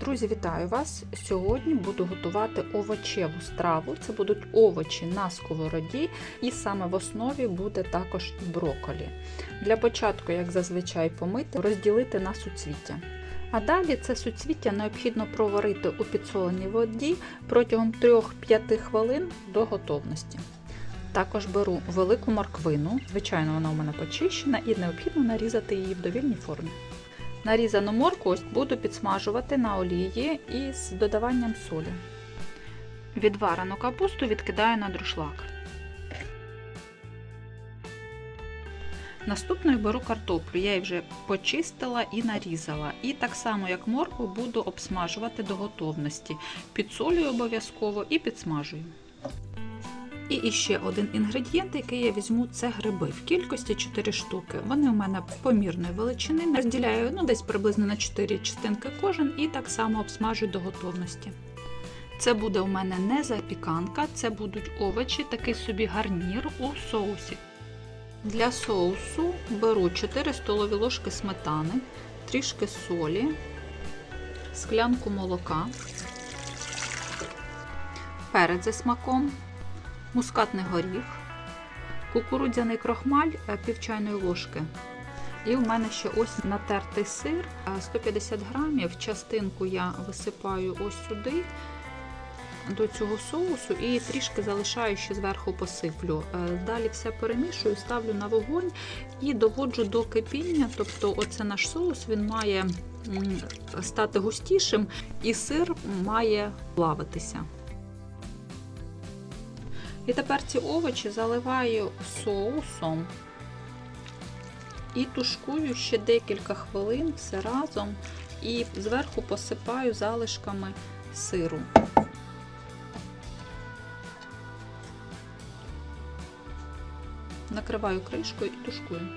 Друзі, вітаю вас! Сьогодні буду готувати овочеву страву. Це будуть овочі на сковороді, і саме в основі буде також броколі. Для початку, як зазвичай, помити, розділити на суцвіття. А далі це суцвіття необхідно проварити у підсоленій воді протягом 3-5 хвилин до готовності. Також беру велику морквину, звичайно, вона у мене почищена, і необхідно нарізати її в довільній формі. Нарізану морку ось буду підсмажувати на олії із додаванням солі. Відварену капусту відкидаю на друшлак. Наступною беру картоплю, я її вже почистила і нарізала. І так само, як моркву, буду обсмажувати до готовності. Підсолюю обов'язково і підсмажую. І іще один інгредієнт, який я візьму, це гриби. В кількості 4 штуки. Вони у мене помірної величини. Розділяю ну, десь приблизно на 4 частинки кожен і так само обсмажую до готовності. Це буде у мене не запіканка, це будуть овочі, такий собі гарнір у соусі. Для соусу беру 4 столові ложки сметани, трішки солі, склянку молока, перець за смаком, мускатний горіх, кукурудзяний крохмаль пів чайної ложки. І в мене ще ось натертий сир 150 грамів. Частинку я висипаю ось сюди, до цього соусу, і трішки залишаю ще зверху посиплю. Далі все перемішую, ставлю на вогонь і доводжу до кипіння. Тобто, оце наш соус він має стати густішим, і сир має плавитися. І тепер ці овочі заливаю соусом і тушкую ще декілька хвилин все разом і зверху посипаю залишками сиру. Накриваю кришкою і тушкую.